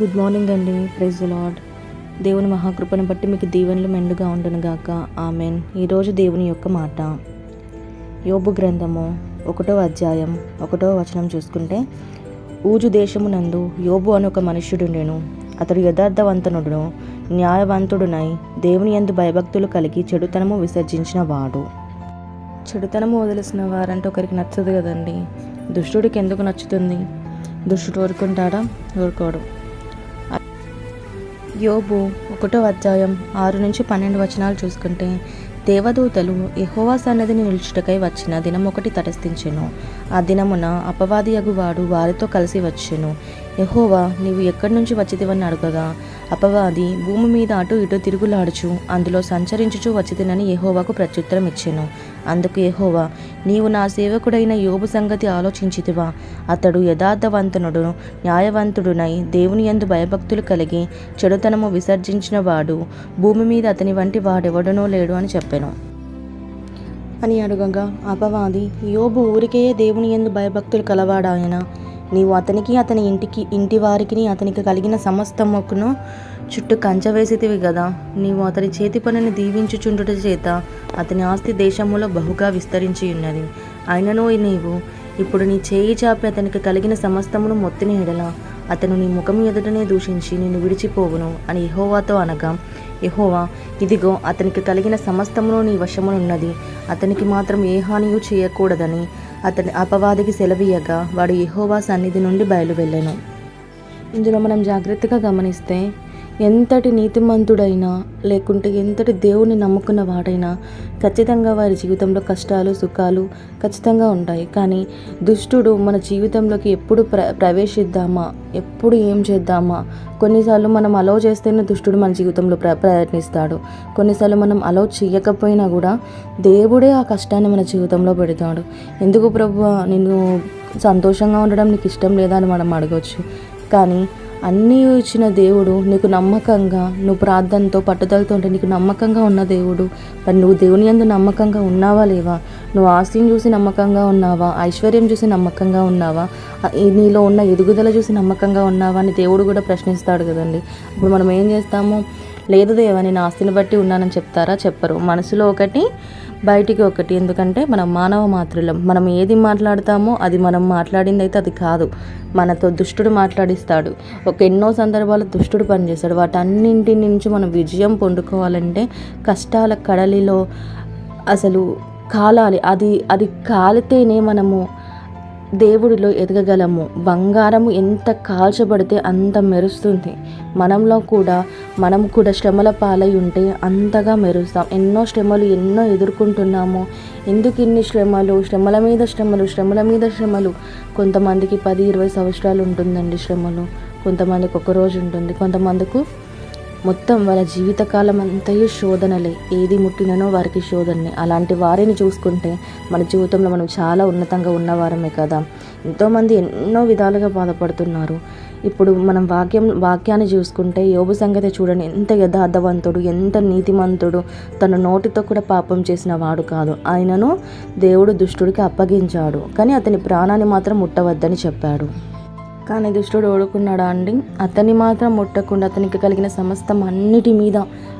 Good morning అండి. Praise lord దేవుని మహాకృపను బట్టి మీకు దీవెనలు మెండుగా ఉండనుగాక ఆమెన్. ఈరోజు దేవుని యొక్క మాట. యోబు గ్రంథము ఒకటో అధ్యాయం ఒకటో వచనం చూసుకుంటే ఊజు దేశమునందు యోబు అని ఒక మనుష్యుడుండెను. అతడు యథార్థవంతనుడును న్యాయవంతుడునై దేవుని యందు భయభక్తులు కలిగి చెడుతనము విసర్జించిన వాడు చెడుతనము వదిలేసిన వారంటే ఒకరికి నచ్చదు కదండి. దుష్టుడికి ఎందుకు నచ్చుతుంది? దుష్టుడు ఊరుకుంటాడా ఊరుకోడు యోబు ఒకటో అధ్యాయం ఆరు నుంచి పన్నెండు వచనాలు చూసుకుంటే దేవదూతలు ఎహోవా సన్నదిని నిలుచుటకై వచ్చిన దినం ఒకటి తటస్థించెను. ఆ దినమున అపవాది అగువాడు వారితో కలిసి వచ్చెను. ఎహోవా నీవు ఎక్కడి నుంచి వచ్చితివని అడగగా. అపవాది భూమి మీద అటు ఇటు తిరుగులాడుచు అందులో సంచరించుచు వచ్చితినని ఎహోవాకు ప్రత్యుత్తరం ఇచ్చాను అందుకు ఎహోవా నీవు నా సేవకుడైన యోబు సంగతి ఆలోచించితివా. అతడు యథార్థవంతనుడు న్యాయవంతుడునై దేవుని యందు భయభక్తులు కలిగి చెడుతనము విసర్జించిన వాడు భూమి మీద అతని వంటి వాడెవడనో లేడు అని చెప్పాను. అని అడగగా అపవాది యోబు ఊరికే దేవుని ఎందు భయభక్తులు కలవాడాయన. నీవు అతనికి అతని ఇంటికి ఇంటి వారికి అతనికి కలిగిన సమస్తముకును చుట్టూ కంచె వేసితివి కదా నీవు అతని చేతి పనిని దీవించుచుండుట చేత అతని ఆస్తి దేశములో బహుగా విస్తరించి ఉన్నది. అయినను నీవు ఇప్పుడు నీ చేయి చాపి అతనికి కలిగిన సమస్తమును మొత్తిన ఎడల. అతను నీ ముఖం ఎదుటనే దూషించి నిన్ను విడిచిపోవును అని యెహోవాతో అనగా ఎహోవా ఇదిగో అతనికి కలిగిన సమస్తమును నీ వశమునున్నది. అతనికి మాత్రం ఏ హానియు చేయకూడదని అతని అపవాదికి సెలవీయగా వాడు యహోవా సన్నిధి నుండి బయలువెళ్ళాను. ఇందులో మనం జాగ్రత్తగా గమనిస్తే ఎంతటి నీతిమంతుడైనా లేకుంటే ఎంతటి దేవుని నమ్ముకున్న వాడైనా ఖచ్చితంగా వారి జీవితంలో కష్టాలు సుఖాలు ఖచ్చితంగా ఉంటాయి. కానీ దుష్టుడు మన జీవితంలోకి ఎప్పుడు ప్ర ప్రవేశిద్దామా? ఎప్పుడు ఏం చేద్దామా? కొన్నిసార్లు మనం అలౌ చేస్తేనే దుష్టుడు మన జీవితంలో ప్ర ప్రయత్నిస్తాడు. కొన్నిసార్లు మనం అలౌ చేయకపోయినా కూడా దేవుడే ఆ కష్టాన్ని మన జీవితంలో పెడతాడు. ఎందుకు ప్రభు? నేను సంతోషంగా ఉండడం నీకు ఇష్టం లేదా అని మనం అడగవచ్చు కానీ అన్నీ ఇచ్చిన దేవుడు నీకు నమ్మకంగా నువ్వు ప్రార్థనతో పట్టుదలతో ఉంటే నీకు నమ్మకంగా ఉన్న దేవుడు. మరి నువ్వు దేవుని యందు నమ్మకంగా ఉన్నావా లేవా? నువ్వు ఆస్తిని చూసి నమ్మకంగా ఉన్నావా? ఐశ్వర్యం చూసి నమ్మకంగా ఉన్నావా? నీలో ఉన్న ఎదుగుదల చూసి నమ్మకంగా ఉన్నావా అని దేవుడు కూడా ప్రశ్నిస్తాడు కదండి. ఇప్పుడు మనం ఏం చేస్తాము? లేదు దేవా నేను ఆస్తిని బట్టి ఉన్నానని చెప్తారా? చెప్పరు. మనసులో ఒకటి బయటికి ఒకటి. ఎందుకంటే మనం మానవ మాతృలం మనం ఏది మాట్లాడతామో అది మనం మాట్లాడింది అయితే అది కాదు. మనతో దుష్టుడు మాట్లాడిస్తాడు. ఒక ఎన్నో సందర్భాలు దుష్టుడు పనిచేస్తాడు. వాటన్నింటి నుంచి మనం విజయం పొందుకోవాలంటే కష్టాల కడలిలో అసలు కాలాలి. అది అది కాలితేనే మనము దేవుడిలో ఎదగగలము. బంగారము ఎంత కాల్చబడితే అంత మెరుస్తుంది. మనంలో కూడా మనం కూడా శ్రమల పాలై ఉంటే అంతగా మెరుస్తాం. ఎన్నో శ్రమలు ఎన్నో ఎదుర్కొంటున్నాము. ఎందుకు ఇన్ని శ్రమలు? శ్రమల మీద శ్రమలు శ్రమల మీద శ్రమలు. కొంతమందికి పది ఇరవై సంవత్సరాలు ఉంటుందండి శ్రమలు. కొంతమందికి ఒక రోజు ఉంటుంది. కొంతమందికి మొత్తం వాళ్ళ జీవితకాలం అంతయు శోధనలే. ఏది ముట్టిననో వారికి శోధనలే అలాంటి వారిని చూసుకుంటే మన జీవితంలో మనం చాలా ఉన్నతంగా ఉన్నవారమే కదా. ఎంతోమంది ఎన్నో విధాలుగా బాధపడుతున్నారు. ఇప్పుడు మనం వాక్యం వాక్యాన్ని చూసుకుంటే యోబు సంగతి చూడండి. ఎంత యథార్థవంతుడు ఎంత నీతిమంతుడు తన నోటితో కూడా పాపం చేసిన వాడు కాదు. ఆయనను దేవుడు దుష్టుడికి అప్పగించాడు. కానీ అతని ప్రాణాన్ని మాత్రం ముట్టవద్దని చెప్పాడు. కానీ దుష్టుడు ఓడుకున్నాడా అండి? అతన్ని మాత్రం ముట్టకుండా అతనికి కలిగిన సమస్తం అన్నిటి మీద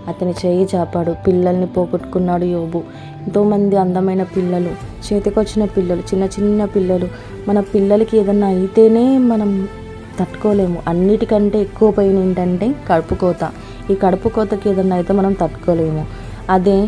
అతని చేయి చాపాడు. పిల్లల్ని పోగొట్టుకున్నాడు యోబు. ఎంతోమంది అందమైన పిల్లలు చేతికొచ్చిన పిల్లలు చిన్న చిన్న పిల్లలు. మన పిల్లలకి ఏదన్నా అయితేనే మనం తట్టుకోలేము. అన్నిటికంటే ఎక్కువ పైన ఏంటంటే కడుపు కోత. ఈ కడుపు కోతకి ఏదన్నా అయితే మనం తట్టుకోలేము. అదే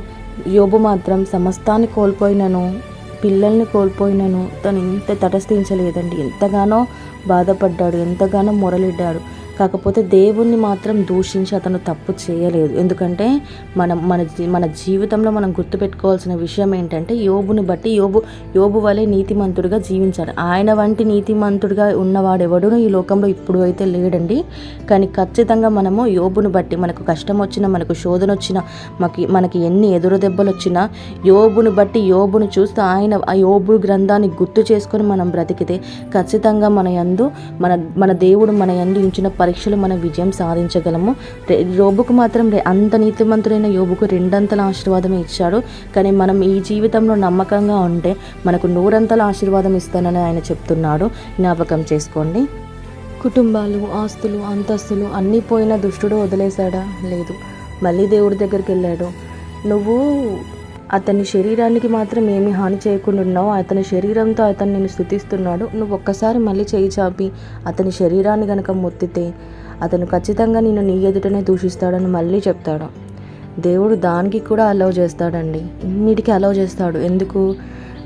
యోబు మాత్రం సమస్తాన్ని కోల్పోయినను పిల్లల్ని కోల్పోయినను తను ఇంత తటస్థించలేదండి. ఎంతగానో బాధపడ్డాడు. ఎంతగానో మొరలిడ్డాడు. కాకపోతే దేవుణ్ణి మాత్రం దూషించి అతను తప్పు చేయలేదు. ఎందుకంటే మనం మన జీ- మన జీవితంలో మనం గుర్తుపెట్టుకోవాల్సిన విషయం ఏంటంటే యోబుని బట్టి యోబు యోబు వలె నీతిమంతుడిగా జీవించాడు. ఆయన వంటి నీతిమంతుడిగా ఉన్నవాడెవడును ఈ లోకంలో ఇప్పుడు అయితే లేడండి. కానీ ఖచ్చితంగా మనము యోబును బట్టి మనకు కష్టం వచ్చినా మనకు శోధన వచ్చినా మనకి మనకి ఎన్ని ఎదురు దెబ్బలు వచ్చినా యోబును బట్టి యోబును చూస్తే ఆయన ఆ యోబు గ్రంథాన్ని గుర్తు చేసుకొని మనం బ్రతికితే ఖచ్చితంగా మన యందు మన మన దేవుడు మన యందు ఉంచిన పరీక్షలు మనం విజయం సాధించగలము. యోబుకు మాత్రం అంత నీతిమంతుడైన యోబుకు రెండంతల ఆశీర్వాదమే ఇచ్చాడు. కానీ మనం ఈ జీవితంలో నమ్మకంగా ఉంటే మనకు నూరంతల ఆశీర్వాదం ఇస్తానని ఆయన చెప్తున్నాడు. జ్ఞాపకం చేసుకోండి. కుటుంబాలు ఆస్తులు అంతస్తులు అన్నీ పోయిన దుష్టుడు వదిలేశాడా? లేదు. మళ్ళీ దేవుడి దగ్గరికి వెళ్ళాడు. నువ్వు అతని శరీరానికి మాత్రం ఏమి హాని చేయకుండా ఉన్నావు. అతని శరీరంతో అతను నేను స్థుతిస్తున్నాడు నువ్వు ఒక్కసారి మళ్ళీ చేయి చాపి అతని శరీరాన్ని గనక మొత్తితే అతను ఖచ్చితంగా నేను నీ ఎదుటనే దూషిస్తాడని మళ్ళీ చెప్తాడు. దేవుడు దానికి కూడా అలౌ చేస్తాడండి. ఇన్నిటికీ అలౌ చేస్తాడు. ఎందుకు?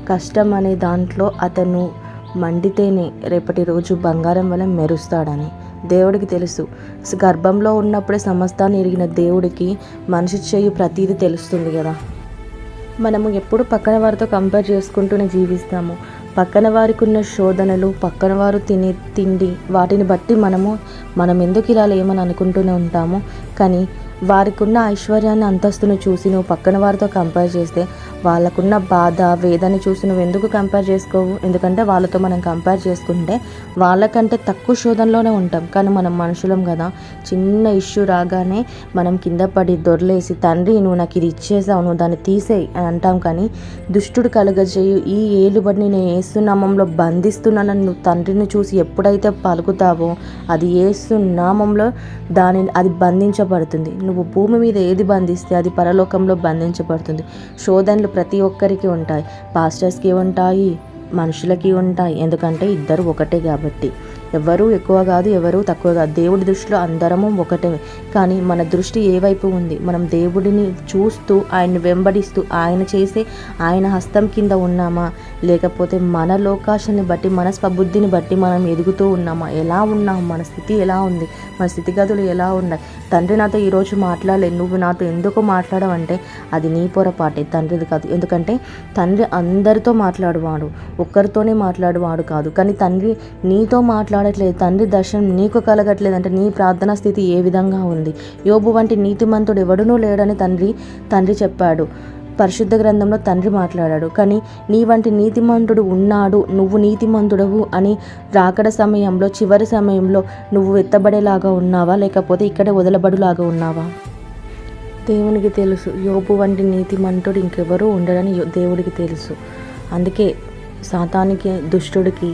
కష్టం అనే దాంట్లో అతను మండితేనే రేపటి రోజు బంగారం వల్ల మెరుస్తాడని. దేవుడికి తెలుసు. గర్భంలో ఉన్నప్పుడే సమస్తాన్ని ఎరిగిన దేవుడికి మనిషి చేయి ప్రతీది తెలుస్తుంది కదా. మనము ఎప్పుడు పక్కన వారితో కంపేర్ చేసుకుంటూనే జీవిస్తాము. పక్కన వారికి ఉన్న శోధనలు పక్కన వారు తినే తిండి వాటిని బట్టి మనము మనం ఎందుకు ఇలా లేమని అనుకుంటూనే ఉంటాము. కానీ వారికి ఉన్న ఐశ్వర్యాన్ని అంతస్తును చూసి నువ్వు పక్కన వారితో కంపేర్ చేస్తే వాళ్ళకున్న బాధ వేదని చూసి నువ్వు ఎందుకు కంపేర్ చేసుకోవు? ఎందుకంటే వాళ్ళతో మనం కంపేర్ చేసుకుంటే వాళ్ళకంటే తక్కువ శోధనలోనే ఉంటాం. కానీ మనం మనుషులం కదా. చిన్న ఇష్యూ రాగానే మనం కింద పడి దొరలేసి తండ్రి నువ్వు నాకు ఇది ఇచ్చేసావు నువ్వు దాన్ని తీసేయి అని అంటాం. కానీ దుష్టుడు కలుగజేయు ఈ ఏలుబడిని నేను ఏసునామంలో బంధిస్తున్నానని నువ్వు తండ్రిని చూసి ఎప్పుడైతే పలుకుతావో అది ఏసునామంలో దానిని అది బంధించబడుతుంది. నువ్వు భూమి మీద ఏది బంధిస్తే అది పరలోకంలో బంధించబడుతుంది. శోధనలు ప్రతి ఒక్కరికి ఉంటాయి. పాస్టర్స్కి ఉంటాయి మనుషులకి ఉంటాయి. ఎందుకంటే ఇద్దరు ఒకటే కాబట్టి. ఎవరు ఎక్కువ కాదు ఎవరు తక్కువ కాదు. దేవుడి దృష్టిలో అందరము ఒకటే. కానీ మన దృష్టి ఏ వైపు ఉంది? మనం దేవుడిని చూస్తూ ఆయన్ని వెంబడిస్తూ ఆయన చేసే ఆయన హస్తం కింద ఉన్నామా? లేకపోతే మన లోకాశాన్ని బట్టి మన స్వబుద్ధిని బట్టి మనం ఎదుగుతూ ఉన్నామా? ఎలా ఉన్నాం? మన స్థితి ఎలా ఉంది? మన స్థితిగతులు ఎలా ఉన్నాయి? తండ్రి నాతో ఈరోజు మాట్లాడలేదు నువ్వు నాతో ఎందుకు మాట్లాడవంటే అది నీ పొరపాటే. తండ్రిది కాదు. ఎందుకంటే తండ్రి అందరితో మాట్లాడువాడు. ఒక్కరితోనే మాట్లాడువాడు కాదు. కానీ తండ్రి నీతో మాట్లాడు మాట్లాడట్లేదు. తండ్రి దర్శనం నీకు కలగట్లేదు అంటే నీ ప్రార్థనా స్థితి ఏ విధంగా ఉంది? యోబు వంటి నీతిమంతుడు ఎవడునూ లేడని తండ్రి తండ్రి చెప్పాడు. పరిశుద్ధ గ్రంథంలో తండ్రి మాట్లాడాడు. కానీ నీ వంటి నీతిమంతుడు ఉన్నాడు నువ్వు నీతిమంతుడవు అని రాకడ సమయంలో చివరి సమయంలో నువ్వు ఎత్తబడేలాగా ఉన్నావా? లేకపోతే ఇక్కడే వదలబడులాగా ఉన్నావా? దేవునికి తెలుసు. యోబు వంటి నీతిమంతుడు ఇంకెవరూ ఉండడని దేవుడికి తెలుసు. అందుకే సాతానికి దుష్టుడికి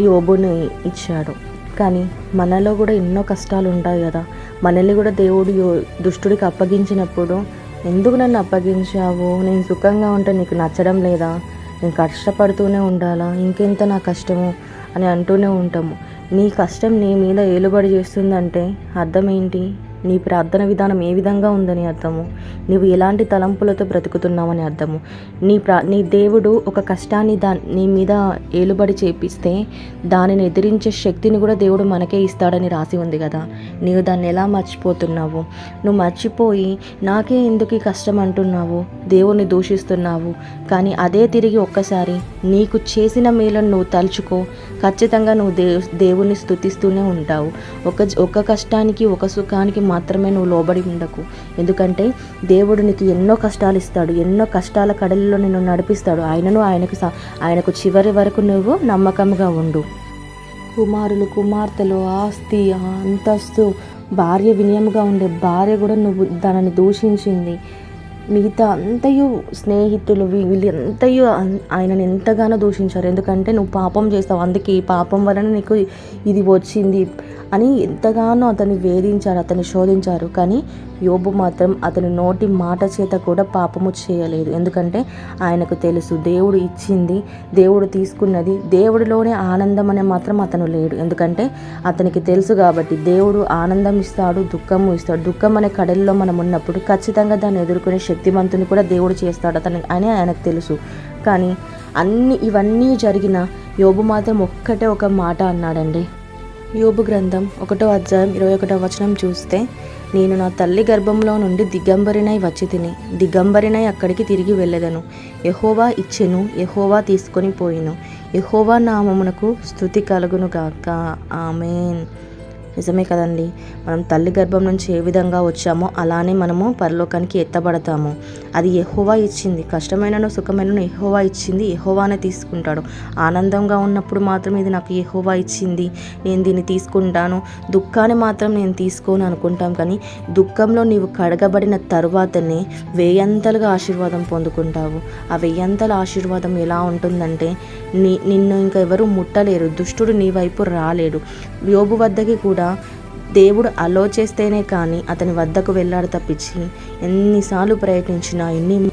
యోబుని ఇచ్చాడు. కానీ మనలో కూడా ఎన్నో కష్టాలు ఉంటాయి కదా. మనల్ని కూడా దేవుడు యో దుష్టుడికి అప్పగించినప్పుడు ఎందుకు నన్ను అప్పగించావు? నేను సుఖంగా ఉంటే నీకు నచ్చడం లేదా? నేను కష్టపడుతూనే ఉండాలా? ఇంకెంత నా కష్టము? అని అంటూనే ఉంటాము. నీ కష్టం నీ మీద ఏలుబడి చేస్తుందంటే అర్థం ఏంటి? నీ ప్రార్థన విధానం ఏ విధంగా ఉందని అర్థము? నీవు ఎలాంటి తలంపులతో బ్రతుకుతున్నావని అర్థము. నీ ప్రా నీ దేవుడు ఒక కష్టాన్ని దా నీ మీద ఏలుబడి చేపిస్తే దానిని ఎదిరించే శక్తిని కూడా దేవుడు మనకే ఇస్తాడని రాసి ఉంది కదా. నీవు దాన్ని ఎలా మర్చిపోతున్నావు? నువ్వు మర్చిపోయి నాకే ఎందుకు ఈ కష్టం అంటున్నావు? దేవుణ్ణి దూషిస్తున్నావు. కానీ అదే తిరిగి ఒక్కసారి నీకు చేసిన మేలను నువ్వు తలుచుకో. ఖచ్చితంగా నువ్వు దేవు దేవుణ్ణి స్థుతిస్తూనే ఉంటావు. ఒక ఒక కష్టానికి ఒక సుఖానికి మాత్రమే నువ్వు లోబడి ఉండకు. ఎందుకంటే దేవుడు నీకు ఎన్నో కష్టాలు ఇస్తాడు ఎన్నో కష్టాల కడలిలో నిన్ను నడిపిస్తాడు. ఆయనను ఆయనకు స- ఆయనకు చివరి వరకు నువ్వు నమ్మకంగా ఉండు. కుమారులు కుమార్తెలు ఆస్తి అంతస్తు భార్య వినయముగా ఉండే భార్య కూడా నువ్వు దానిని దూషించింది. మిగతా అంతయు స్నేహితులు వీ- వీళ్ళంతయు ఆయనను ఎంతగానో దూషించారు. ఎందుకంటే నువ్వు పాపం చేస్తావు. అందుకే ఈ పాపం వలన నీకు ఇది వచ్చింది అని ఎంతగానో అతన్ని వేధించారు అతన్ని శోధించారు. కానీ యోబు మాత్రం అతని నోటి మాట చేత కూడా పాపము చేయలేదు. ఎందుకంటే ఆయనకు తెలుసు దేవుడు ఇచ్చింది దేవుడు తీసుకున్నది దేవుడిలోనే ఆనందం అనే మాత్రం అతను లేడు. ఎందుకంటే అతనికి తెలుసు కాబట్టి దేవుడు ఆనందం ఇస్తాడు దుఃఖము ఇస్తాడు. దుఃఖం అనే కడలిలో మనం ఉన్నప్పుడు ఖచ్చితంగా దాన్ని ఎదుర్కొనే శక్తివంతుని కూడా దేవుడు చేస్తాడు అతని అని ఆయనకు తెలుసు. కానీ అన్ని ఇవన్నీ జరిగిన యోబు మాత్రం ఒక్కటే ఒక మాట అన్నాడండి. యోబు గ్రంథం ఒకటో అధ్యాయం ఇరవై ఒకటో వచనం చూస్తే నేను నా తల్లి గర్భంలో నుండి దిగంబరినై వచ్చి తిని దిగంబరినై అక్కడికి తిరిగి వెళ్ళదను. యహోవా ఇచ్చెను యహోవా తీసుకొని పోయిను. యహోవా నామమునకు స్థుతి కలుగును గాక. ఆమెన్. నిజమే కదండి. మనం తల్లి గర్భం నుంచి ఏ విధంగా వచ్చామో అలానే మనము పరలోకానికి ఎత్తబడతాము. అది ఎహోవా ఇచ్చింది. కష్టమైనను సుఖమైనను ఎహోవా ఇచ్చింది. ఎహోవానే తీసుకుంటాడు. ఆనందంగా ఉన్నప్పుడు మాత్రం ఇది నాకు ఎహోవా ఇచ్చింది. నేను దీన్ని తీసుకుంటాను. దుఃఖాన్ని మాత్రం నేను తీసుకోను అనుకుంటాం కానీ దుఃఖంలో నీవు కడగబడిన తరువాతనే వేయంతలుగా ఆశీర్వాదం పొందుకుంటావు. ఆ వెయ్యంతల ఆశీర్వాదం ఎలా ఉంటుందంటే నీ నిన్ను ఇంకా ఎవరు ముట్టలేరు. దుష్టుడు నీ వైపు రాలేడు. యోబు వద్దకి కూడా దేవుడు అలో చేస్తేనే కానీ అతని వద్దకు వెళ్ళాడు తప్పించి ఎన్నిసార్లు ప్రయత్నించినా ఎన్ని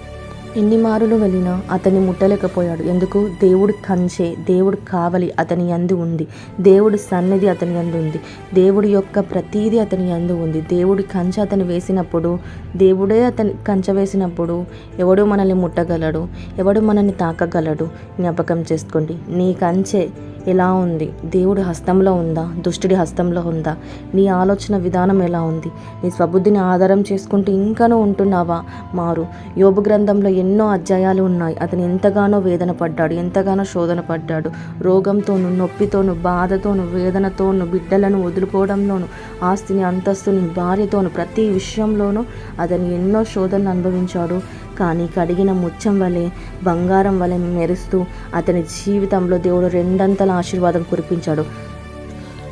ఎన్ని మారులు వెళ్ళినా అతన్ని ముట్టలేకపోయాడు. ఎందుకు? దేవుడు కంచే దేవుడు కావలి అతని యందు ఉంది. దేవుడు సన్నిధి అతని యందు ఉంది. దేవుడి యొక్క ప్రతీది అతని యందు ఉంది. దేవుడి కంచె అతను వేసినప్పుడు దేవుడే అతని కంచె వేసినప్పుడు ఎవడు మనల్ని ముట్టగలడు? ఎవడు మనల్ని తాకగలడు? జ్ఞాపకం చేసుకోండి. నీ కంచె ఎలా ఉంది? దేవుడి హస్తంలో ఉందా? దుష్టుడి హస్తంలో ఉందా? నీ ఆలోచన విధానం ఎలా ఉంది? నీ స్వబుద్ధిని ఆధారం చేసుకుంటూ ఇంకానూ ఉంటున్నావా? మారు. యోగ గ్రంథంలో ఎన్నో అధ్యాయాలు ఉన్నాయి. అతను ఎంతగానో వేదన పడ్డాడు ఎంతగానో శోధన పడ్డాడు. రోగంతోను నొప్పితోను బాధతోను వేదనతోను బిడ్డలను వదులుకోవడంలోను ఆస్తిని అంతస్తుని భార్యతోను ప్రతి విషయంలోనూ అతను ఎన్నో శోధనలు అనుభవించాడు. కానీ కడిగిన ముచ్చం వలె బంగారం వలె మెరుస్తూ అతని జీవితంలో దేవుడు రెండంతల ఆశీర్వాదం కురిపించాడు.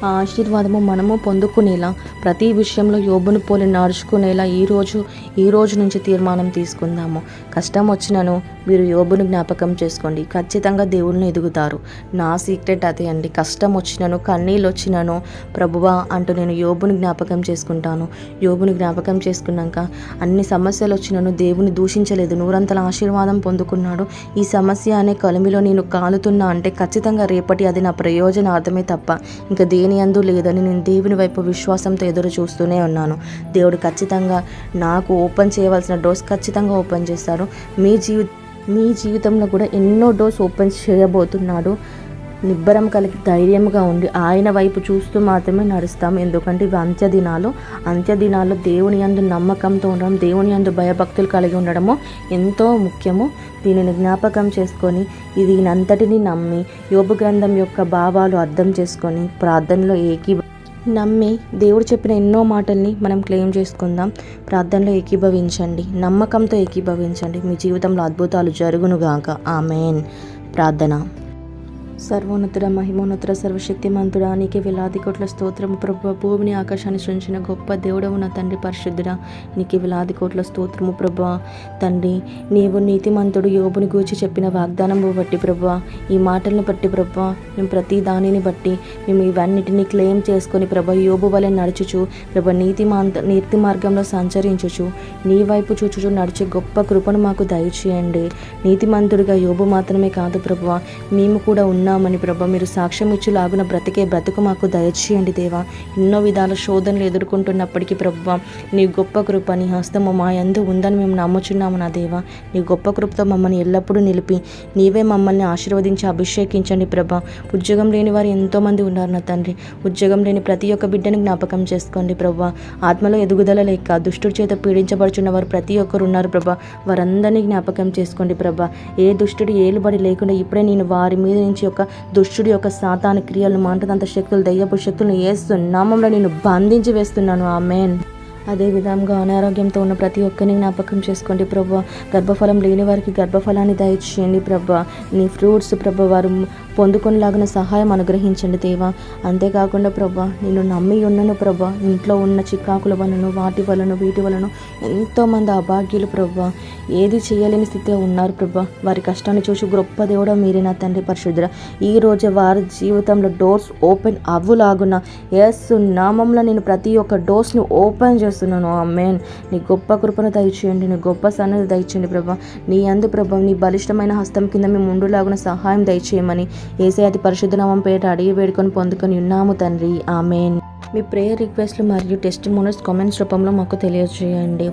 ఆ ఆశీర్వాదము మనము పొందుకునేలా ప్రతి విషయంలో యోబును పోలి నడుచుకునేలా ఈరోజు ఈ రోజు నుంచి తీర్మానం తీసుకుందాము. కష్టం వచ్చినను మీరు యోబును జ్ఞాపకం చేసుకోండి. ఖచ్చితంగా దేవుడిని ఎదుగుతారు. నా సీక్రెట్ అదే అండి. కష్టం వచ్చినను కన్నీళ్ళు వచ్చినను ప్రభువా అంటూ నేను యోబును జ్ఞాపకం చేసుకుంటాను. యోబును జ్ఞాపకం చేసుకున్నాక అన్ని సమస్యలు వచ్చినను దేవుని దూషించలేదు. నూరంతల ఆశీర్వాదం పొందుకున్నాడు. ఈ సమస్య అనే కొలమిలో నేను కాలుతున్నా అంటే ఖచ్చితంగా రేపటి అది నా ప్రయోజనార్థమే తప్ప ఇంకా దేని అందు లేదని నేను దేవుని వైపు విశ్వాసంతో ఎదురు చూస్తూనే ఉన్నాను. దేవుడు ఖచ్చితంగా నాకు ఓపెన్ చేయవలసిన డోర్స్ ఖచ్చితంగా ఓపెన్ చేస్తారు మీ జీవి మీ జీవితంలో కూడా ఎన్నో డోర్స్ ఓపెన్ చేయబోతున్నాడు. నిబ్బరం కలిగి ధైర్యంగా ఉండి ఆయన వైపు చూస్తూ మాత్రమే నడుస్తాం. ఎందుకంటే ఇవి అంత్య దినాలు అంత్య దినాల్లో దేవుని యందు నమ్మకంతో ఉండడం దేవుని యందు భయభక్తులు కలిగి ఉండడము ఎంతో ముఖ్యము. దీనిని జ్ఞాపకం చేసుకొని ఇది దీనంతటిని నమ్మి యోబు గ్రంథం యొక్క భావాలు అర్థం చేసుకొని ప్రార్థనలో ఏకీ నమ్మి దేవుడు చెప్పిన ఎన్నో మాటల్ని మనం క్లెయిమ్ చేసుకుందాం. ప్రార్థనలో ఏకీభవించండి. నమ్మకంతో ఏకీభవించండి. మీ జీవితంలో అద్భుతాలు జరుగునుగాక. ఆమెన్. ప్రార్థన. సర్వోన్నతుడ మహిమోన్నతుడ సర్వశక్తిమంతుడా నీకే వేలాది కోట్ల స్తోత్రము. ప్రభు భూమిని ఆకాశాన్ని సృష్టించిన గొప్ప దేవుడవు నా తండ్రి పరిశుద్ధుడా. నీకే వేలాది కోట్ల స్తోత్రము ప్రభు తండ్రి నీవు నీతిమంతుడు యోబుని గూర్చి చెప్పిన వాగ్దానం బట్టి ప్రభు ఈ మాటలను బట్టి ప్రభు మేము ప్రతి దానిని బట్టి మేము ఇవన్నిటిని క్లెయిమ్ చేసుకొని ప్రభు యోబు వలె నడుచుచు ప్రభు నీతి మాంత నీతి మార్గంలో సంచరించుచు నీ వైపు చూచుచు నడిచే గొప్ప కృపను మాకు దయచేయండి. నీతిమంతుడిగా యోబు మాత్రమే కాదు ప్రభు మేము కూడా ఉన్నామని ప్రభా మీరు సాక్ష్యం ఇచ్చులాగున బ్రతికే బ్రతుకు మాకు దయచేయండి దేవా. ఎన్నో విధాల శోధనలు ఎదుర్కొంటున్నప్పటికీ ప్రభా నీ గొప్ప కృప నీ హస్తము మా యందు ఉందని మేము నమ్ముచున్నాము నా దేవా. నీ గొప్ప కృపతో మమ్మల్ని ఎల్లప్పుడూ నిలిపి నీవే మమ్మల్ని ఆశీర్వదించి అభిషేకించండి ప్రభా. ఉద్యోగం లేని వారు ఎంతోమంది ఉన్నారు నా తండ్రి. ఉద్యోగం లేని ప్రతి ఒక్క బిడ్డని జ్ఞాపకం చేసుకోండి ప్రభా. ఆత్మలో ఎదుగుదల లేక దుష్టుడి చేత పీడించబడుచున్న వారు ప్రతి ఒక్కరు ఉన్నారు ప్రభా. వారందరినీ జ్ఞాపకం చేసుకోండి ప్రభా. ఏ దుష్టుడు ఏలుబడి లేకుండా ఇప్పుడే నేను వారి మీద నుంచి యొక్క దుష్టుడి యొక్క సాతాని క్రియలను మాంటదంత శక్తులు దయ్యపు శక్తులను ఏస్తున్నామంలో నేను బంధించి వేస్తున్నాను. ఆ మేన్ అదే విధంగా అనారోగ్యంతో ఉన్న ప్రతి ఒక్కరిని జ్ఞాపకం చేసుకోండి ప్రభా. గర్భఫలం లేని వారికి గర్భఫలాన్ని దయచేయండి ప్రభా. నీ ఫ్రూట్స్ ప్రభా వారు పొందుకునేలాగిన సహాయం అనుగ్రహించండి దేవా. అంతేకాకుండా ప్రభా నేను నమ్మి ఉన్నాను ప్రభా ఇంట్లో ఉన్న చికాకుల వలన వాటి వలన వీటి వలన ఎంతోమంది అభాగ్యులు ప్రభా. ఏది చేయలేని స్థితిలో ఉన్నారు ప్రభా. వారి కష్టాన్ని చూసి గొప్ప దేవుడా మీరే నా తండ్రి పరిశుద్ధుడ. ఈ రోజు వారి జీవితంలో డోర్స్ ఓపెన్ అవ్వులాగున ఎస్ నామంలో నేను ప్రతి ఒక్క డోర్స్ని ఓపెన్ చేస్తాను ఆ మేన్ నీ గొప్ప కృపను దయచేయండి. నీ గొప్ప సన్నది దయచేయండి ప్రభా. నీ అందు ప్రభా నీ బలిష్టమైన హస్తం కింద మేము ముందులాగున సహాయం దయచేయమని ఏసే అతి పరిశుద్ధనామం పేట అడిగి వేడుకొని పొందుకొని ఉన్నాము తండ్రి. ఆమెన్. మీ ప్రేయర్ రిక్వెస్ట్లు మరియు టెస్ట్ మోనస్ కామెంట్స్ రూపంలో మాకు తెలియజేయండి.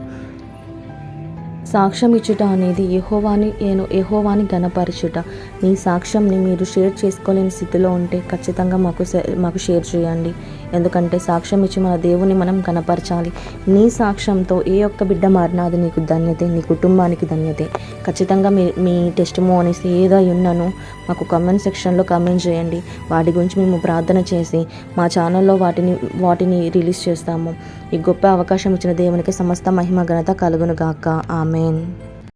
సాక్ష్యం ఇచ్చుట అనేది యహోవాని నేను ఎహోవాని గణపరచుట మీ సాక్ష్యంని మీరు షేర్ చేసుకోలేని స్థితిలో ఉంటే ఖచ్చితంగా మాకు మాకు షేర్ చేయండి. ఎందుకంటే సాక్ష్యం ఇచ్చి మన దేవుని మనం కనపరచాలి నీ సాక్ష్యంతో ఏ ఒక్క బిడ్డ మారినా అది నీకు ధన్యతే నీ కుటుంబానికి ధన్యతే. ఖచ్చితంగా మీ మీ టెస్ట్ మోనీస్ ఏదై ఉన్నానో మాకు కమెంట్ సెక్షన్లో కమెంట్ చేయండి. వాటి గురించి మేము ప్రార్థన చేసి మా ఛానల్లో వాటిని వాటిని రిలీజ్ చేస్తాము. ఈ గొప్ప అవకాశం ఇచ్చిన దేవునికి సమస్త మహిమ ఘనత కలుగును గాక. ఆమె ఆమెన్